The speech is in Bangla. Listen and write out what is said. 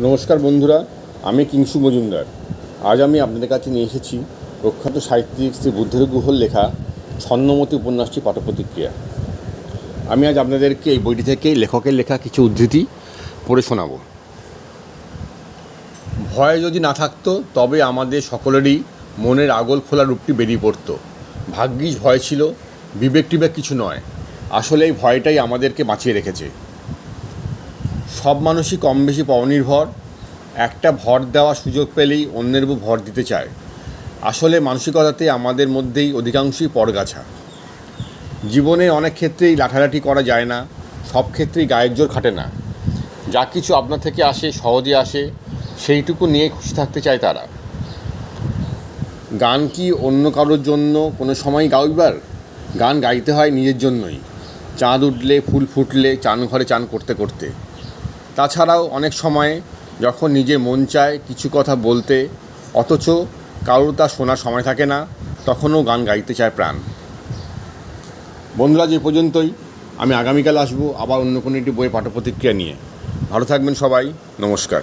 নমস্কার বন্ধুরা, আমি কিংসু মজুমদার। আজ আমি আপনাদের কাছে নিয়ে এসেছি প্রখ্যাত সাহিত্যিক শ্রী বুদ্ধের গুহর লেখা ছন্নমতি উপন্যাসটি পাঠপ্রতিক্রিয়া। আমি আজ আপনাদেরকে এই বইটি থেকে লেখকের লেখা কিছু উদ্ধৃতি পড়ে শোনাবো। ভয় যদি না থাকতো, তবে আমাদের সকলেরই মনের আগল খোলা রূপটি বেরিয়ে পড়তো। ভাগ্যিস ভয় ছিল, বিবেক টিবেক কিছু নয়। আসলে এই ভয়টাই আমাদেরকে বাঁচিয়ে রেখেছে। সব মানুষই কম বেশি পরনির্ভর একটা ভর দেওয়া সুযোগ পেলেই অন্যের উপর ভর দিতে চায়। আসলে মানসিকতাতে আমাদের মধ্যেই অধিকাংশই পরগাছা। জীবনে অনেক ক্ষেত্রেই লাঠালাঠি করা যায় না, সব ক্ষেত্রেই গায়ের জোর খাটে না। যা কিছু আপনার থেকে আসে, সহজে আসে, সেইটুকু নিয়ে খুশি থাকতে চায় তারা। গান কি অন্য কারোর জন্য কোনো সময় গাইবার? গান গাইতে হয় নিজের জন্যই। চাঁদ উঠলে, ফুল ফুটলে, চান ঘরে চান করতে করতে। তাছাড়াও অনেক সময়ে যখন নিজের মন চায় কিছু কথা বলতে, অথচ কারোর তা শোনার সময় থাকে না, তখনও গান গাইতে চায় প্রাণ। বন্ধুরা, যে পর্যন্তই, আমি আগামীকাল আসব আবার অন্য কোনো একটি বইয়ের পাঠপ্রতিক্রিয়া নিয়ে। ভালো থাকবেন সবাই, নমস্কার।